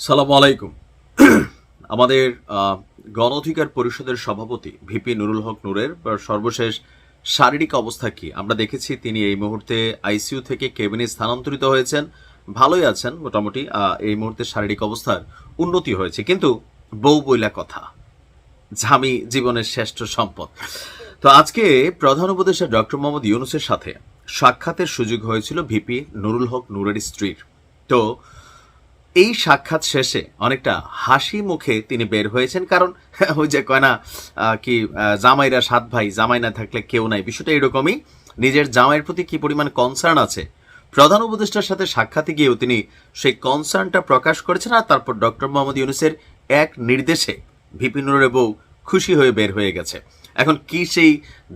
সালাম আলাইকুম। আমাদের গণ অধিকার পরিষদের সভাপতি ভিপি নুরুল হক নূরের সর্বশেষ শারীরিক অবস্থা কি? আমরা দেখেছি তিনি এই মুহূর্তে আইসিইউ থেকে কেবিনে স্থানান্তরিত হয়েছেন। ভালোই আছেন মোটামুটি এই মুহূর্তে শারীরিক অবস্থার উন্নতি হয়েছে। কিন্তু বউ বইলা কথা ঝামি জীবনের শ্রেষ্ঠ সম্পদ। তো আজকে প্রধান উপদেষ্টা ডক্টর মোহাম্মদ ইউনুসের সাথে সাক্ষাতের সুযোগ হয়েছিল ভিপি নুরুল হক নূরের স্ত্রীর। তো এই সাক্ষাৎ শেষে অনেকটা হাসি মুখে তিনি বের হয়েছেন। কারণ, ওই যে কয় না কি জামাইরা সাত ভাই, জামাই না থাকলে কেউ নাই। বিষয়টা এরকমই, নিজের জামাইয়ের প্রতি কি পরিমাণ কনসার্ন আছে? প্রধান উপদেষ্টার সাথে সাক্ষাতে গিয়েও তিনি সেই কনসার্নটা প্রকাশ করেছেন আর তারপর ডক্টর মোহাম্মদ ইউনুসের এক নির্দেশে ভিপি নুরের বউ খুশি হয়ে বের হয়ে গেছে। এখন কি সেই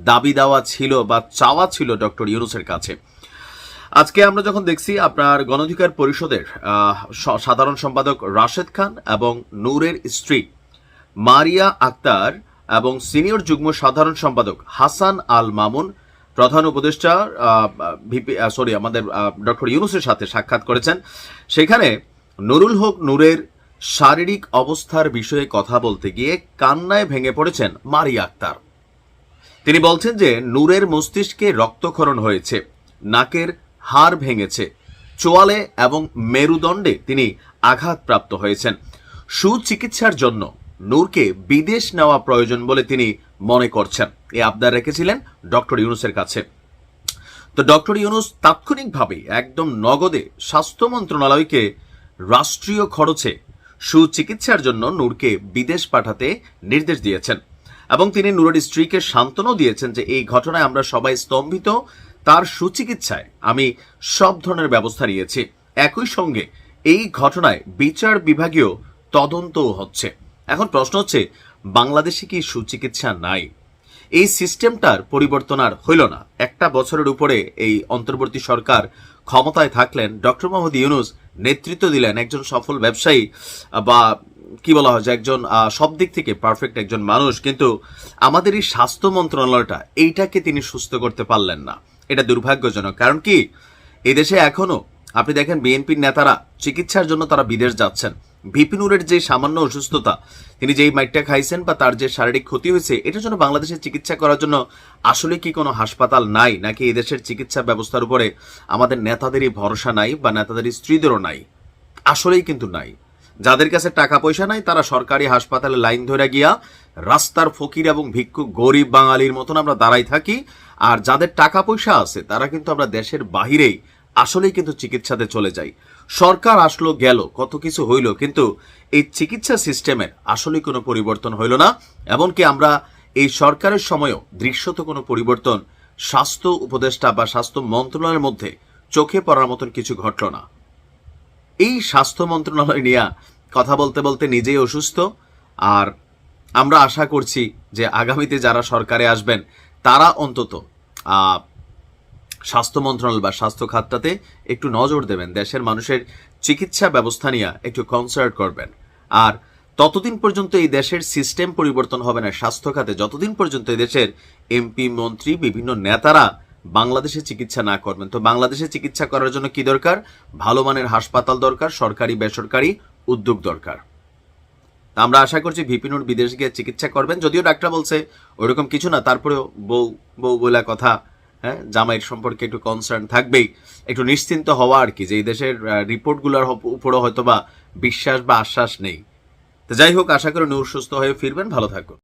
দাবি দেওয়া ছিল বা চাওয়া ছিল ডক্টর ইউনুসের কাছে? আজকে আমরা যখন দেখছি আপনার গণঅধিকার পরিষদের সাধারণ সম্পাদক রাশেদ খান এবং নূরের স্ত্রী মারিয়া আক্তার এবং সিনিয়র যুগ্ম সাধারণ সম্পাদক হাসান আল মামুন প্রধান উপদেষ্টা সরি, আমাদের ডক্টর ইউনুসের সাথে সাক্ষাৎ করেছেন। সেখানে নুরুল হক নূরের শারীরিক অবস্থার বিষয়ে কথা বলতে গিয়ে কান্নায় ভেঙে পড়েছেন মারিয়া আক্তার। তিনি বলছেন যে, নূরের মস্তিষ্কে রক্তক্ষরণ হয়েছে, নাকের হাড় ভেঙেছে। চোয়ালে এবং মেরুদণ্ডে তিনি আঘাতপ্রাপ্ত হয়েছেন। সুচিকিৎসার জন্য নূরকে বিদেশ নেওয়া প্রয়োজন বলে তিনি মনে করছেন। এই আবদার রেখেছিলেন ডক্টর ইউনুসের কাছে। তো ডক্টর ইউনুস তাৎক্ষণিকভাবে একদম নগদে স্বাস্থ্য মন্ত্রণালয়কে রাষ্ট্রীয় খরচে সুচিকিৎসার জন্য নূরকে বিদেশ পাঠাতে নির্দেশ দিয়েছেন। এবং তিনি নূরের স্ত্রীকে সান্ত্বনাও দিয়েছেন যে এই ঘটনায় আমরা সবাই স্তম্ভিত তার সুচিকিৎসায় আমি সব ধরনের ব্যবস্থা নিয়েছি। একই সঙ্গে এই ঘটনায় বিচার বিভাগীয় তদন্তও হচ্ছে। এখন প্রশ্ন হচ্ছে, বাংলাদেশে কি সুচিকিৎসা নাই? এই সিস্টেমটার পরিবর্তন আর হইল না। একটা বছরের উপরে এই অন্তর্বর্তী সরকার ক্ষমতায় থাকলেন ডক্টর মোহাম্মদ ইউনুস নেতৃত্ব দিলেন একজন সফল ব্যবসায়ী বা কি বলা হয় যে একজন সব দিক থেকে পারফেক্ট একজন মানুষ। কিন্তু আমাদের এই স্বাস্থ্য মন্ত্রণালয়টা এইটাকে তিনি সুস্থ করতে পারলেন না। এটা দুর্ভাগ্যজনক। কারণ কি? এদেশে এখনও, আপনি দেখেন বিএনপির নেতারা চিকিৎসার জন্য তারা বিদেশ যাচ্ছেন। বিপিনুরের যে সামান্য অসুস্থতা, তিনি যেই মাইটটা খাইছেন বা তার যে শারীরিক ক্ষতি হয়েছে, এটার জন্য বাংলাদেশে চিকিৎসা করার জন্য আসলে কি কোনো হাসপাতাল নাই? নাকি এদেশের চিকিৎসা ব্যবস্থার উপরে আমাদের নেতাদেরই ভরসা নাই বা নেতাদেরই স্ত্রীদেরও নাই? আসলেই কিন্তু নাই। যাদের কাছে টাকা পয়সা নাই, তারা সরকারি হাসপাতালে লাইন ধরে গিয়া রাস্তার ফকির এবং ভিক্ষুক গরিব বাঙালির মতন আমরা দাঁড়াই থাকি। আর যাদের টাকা পয়সা আছে, তারা কিন্তু আমরা দেশের বাহিরেই আসলেই কিন্তু চিকিৎসাতে চলে যাই। সরকার আসলো, গেল, কত কিছু হইল, কিন্তু এই চিকিৎসা সিস্টেমের আসলে কোনো পরিবর্তন হইল না। এমনকি আমরা এই সরকারের সময়ও দৃশ্যত কোনো পরিবর্তন স্বাস্থ্য উপদেষ্টা বা স্বাস্থ্য মন্ত্রণালয়ের মধ্যে চোখে পড়ার মতন কিছু ঘটল না। এই স্বাস্থ্য মন্ত্রণালয় নিয়ে কথা বলতে বলতে নিজেই অসুস্থ। আর আমরা আশা করছি যে আগামীতে যারা সরকারে আসবেন, তারা অন্তত স্বাস্থ্য মন্ত্রণালয় বা স্বাস্থ্য খাতটাতে একটু নজর দেবেন। দেশের মানুষের চিকিৎসা ব্যবস্থা নিয়ে একটু কনসার্ট করবেন। আর ততদিন পর্যন্ত এই দেশের সিস্টেম পরিবর্তন হবে না, স্বাস্থ্য খাতে। যতদিন পর্যন্ত এই দেশের এমপি মন্ত্রী, বিভিন্ন নেতারা বাংলাদেশে চিকিৎসা না করবেন। তো বাংলাদেশে চিকিৎসা করার জন্য কি দরকার? ভালো মানের হাসপাতাল দরকার, সরকারি, বেসরকারি উদ্যোগ দরকার। আমরা আশা করছি ভিপিনুর বিদেশ গিয়ে চিকিৎসা করবেন। যদিও ডাক্তার বলছে ওরকম কিছু না, তারপরেও বউ বউ বলা কথা হ্যাঁ জামাইয়ের সম্পর্কে একটু কনসার্ন থাকবেই। একটু নিশ্চিন্ত হওয়া আর কি, যে এই দেশের রিপোর্টগুলোর উপরও হয়তো বা বিশ্বাস বা আশ্বাস নেই। তো যাই হোক, আশা করি নূর সুস্থ হয়ে ফিরবেন। ভালো থাকুন।